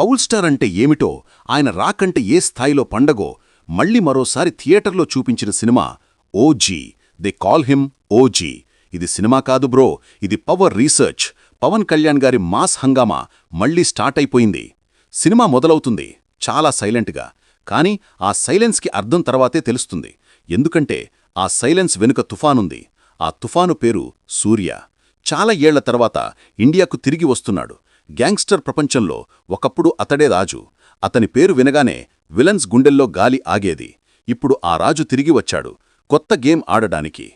Paul star అంటే ఏమిటో ఆయన రాకంటే ఏ స్థాయిలో పండగో మళ్ళీ మరోసారి థియేటర్లో చూపించిన cinema OG they call him OG ఇది సినిమా కాదు బ్రో ఇది పవర్ రీసెర్చ్. పవన్ కళ్యాణ్ గారి మాస్ హంగామా మళ్ళీ స్టార్ట్ అయిపోయింది. సినిమా మొదలవుతుంది చాలా సైలెంట్గా. కానీ ఆ సైలెన్స్కి అర్థం తర్వాతే తెలుస్తుంది. ఎందుకంటే ఆ సైలెన్స్ వెనుక తుఫానుంది. ఆ తుఫాను పేరు సూర్య. చాలా ఏళ్ళ తర్వాత ఇండియాకు తిరిగి వస్తున్నాడు. గ్యాంగ్స్టర్ ప్రపంచంలో ఒకప్పుడు అతడే రాజు. అతని పేరు వినగానే విలన్స్ గుండెల్లో గాలి ఆగేది. ఇప్పుడు ఆ రాజు తిరిగి వచ్చాడు. కొత్త గేమ్ ఆడడానికి.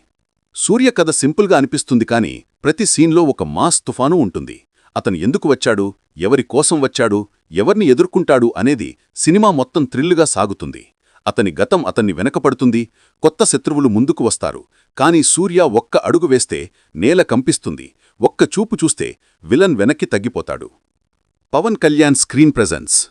సూర్య కథ సింపుల్గా అనిపిస్తుంది కాని ప్రతి సీన్లో ఒక మాస్ తుఫాను ఉంటుంది. అతను ఎందుకు వచ్చాడు? ఎవరి కోసం వచ్చాడు? ఎవర్ని ఎదుర్కొంటాడు అనేది సినిమా మొత్తం థ్రిల్లుగా సాగుతుంది. అతని గతం అతన్ని వెనకపడుతుంది. కొత్త శత్రువులు ముందుకు వస్తారు. కాని సూర్య ఒక్క అడుగు వేస్తే నేల కంపిస్తుంది. ఒక్క చూపు చూస్తే విలన్ వెనక్కి తగ్గిపోతాడు. Pawan Kalyan screen presence.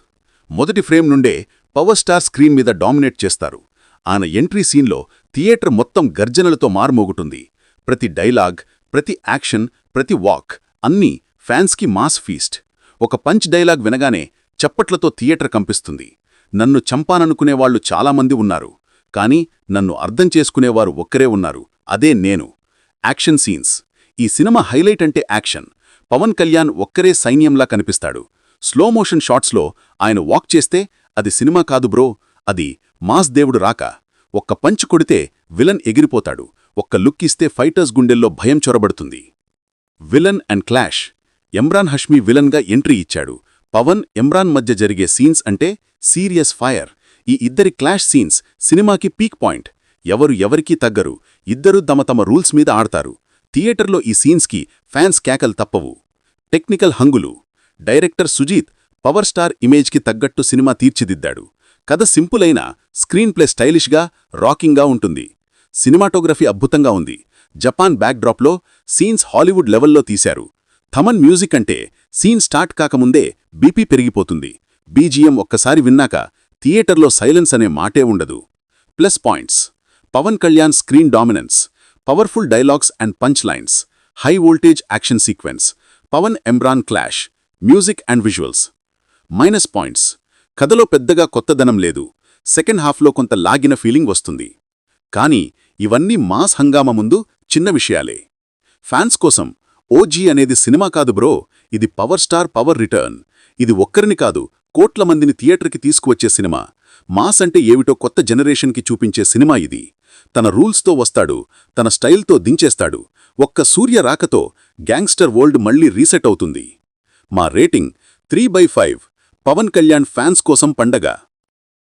మొదటి ఫ్రేమ్ నుండే పవర్ స్టార్ స్క్రీన్ మీద డామినేట్ చేస్తారు. ఆయన ఎంట్రీ సీన్లో థియేటర్ మొత్తం గర్జనలతో మారుమోగుటుంది ప్రతి డైలాగ్ ప్రతి యాక్షన్ ప్రతి వాక్ అన్నీ ఫ్యాన్స్కి మాస్ ఫీస్ట్. ఒక పంచ్ డైలాగ్ వినగానే చప్పట్లతో థియేటర్ కంపిస్తుంది. నన్ను చంపాననుకునేవాళ్ళు చాలామంది ఉన్నారు. కానీ నన్ను అర్థం చేసుకునేవారు ఒక్కరే ఉన్నారు. అదే నేను. Action scenes. ఈ సినిమా హైలైట్ అంటే యాక్షన్. పవన్ కళ్యాణ్ ఒక్కరే సైన్యంలా కనిపిస్తాడు. స్లో మోషన్ షాట్స్లో ఆయన వాక్ చేస్తే అది సినిమా కాదు బ్రో అది మాస్ దేవుడు రాక. ఒక్క పంచ్ కొడితే విలన్ ఎగిరిపోతాడు. ఒక్క లుక్ ఇస్తే ఫైటర్స్ గుండెల్లో భయం చొరబడుతుంది. Villain and clash. Emraan Hashmi విలన్గా ఎంట్రీ ఇచ్చాడు. పవన్ ఎమ్రాన్ మధ్య జరిగే సీన్స్ అంటే సీరియస్ ఫైర్. ఈ ఇద్దరి క్లాష్ సీన్స్ సినిమాకి పీక్ పాయింట్. ఎవరు ఎవరికీ తగ్గరు. ఇద్దరూ తమ తమ రూల్స్ మీద ఆడతారు. థియేటర్లో ఈ సీన్స్కి ఫ్యాన్స్ కేకలు తప్పవు. టెక్నికల్ హంగులు. డైరెక్టర్ సుజీత్ పవర్ స్టార్ ఇమేజ్కి తగ్గట్టు సినిమా తీర్చిదిద్దాడు. కథ సింపుల్ అయినా స్క్రీన్ ప్లే స్టైలిష్గా రాకింగ్గా ఉంటుంది. సినిమాటోగ్రఫీ అద్భుతంగా ఉంది. జపాన్ బ్యాక్డ్రాప్లో సీన్స్ హాలీవుడ్ లెవెల్లో తీశారు. థమన్ మ్యూజిక్ అంటే సీన్ స్టార్ట్ కాకముందే బీపీ పెరిగిపోతుంది. బీజిఎం ఒక్కసారి విన్నాక థియేటర్లో సైలెన్స్ అనే మాటే ఉండదు. Plus points. Pawan Kalyan screen dominance. Powerful dialogues and punch lines high voltage action sequence Pawan Emraan clash music and visuals. Minus points కథలో పెద్దగా కొత్తదనం లేదు సెకండ్ హాఫ్లో కొంత లాగిన ఫీలింగ్ వస్తుంది. కానీ ఇవన్నీ మాస్ హంగామ ముందు చిన్న విషయాలే. ఫ్యాన్స్ కోసం ఓజీ అనేది సినిమా కాదు బ్రో ఇది పవర్ స్టార్ పవర్ రిటర్న్. ఇది ఒక్కరిని కాదు కోట్ల మందిని థియేటర్కి తీసుకువచ్చే సినిమా. మాస్ అంటే ఏమిటో కొత్త జనరేషన్కి చూపించే సినిమా ఇది. తన రూల్స్తో వస్తాడు తన స్టైల్తో దించేస్తాడు. ఒక్క సూర్య రాకతో గ్యాంగ్స్టర్ వరల్డ్ మళ్ళీ రీసెట్ అవుతుంది. మా rating three by five Pawan Kalyan fans కోసం పండగ.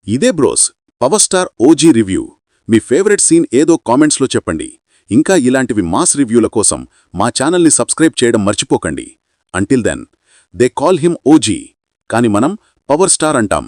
ఇదే bros power star OG review. మీ ఫేవరెట్ సీన్ ఏదో కామెంట్స్లో చెప్పండి. ఇంకా ఇలాంటివి మాస్ రివ్యూల కోసం మా ఛానల్ని సబ్స్క్రైబ్ చేయడం మర్చిపోకండి. Until then they call him OG. కాని మనం పవర్ స్టార్ అంటాం.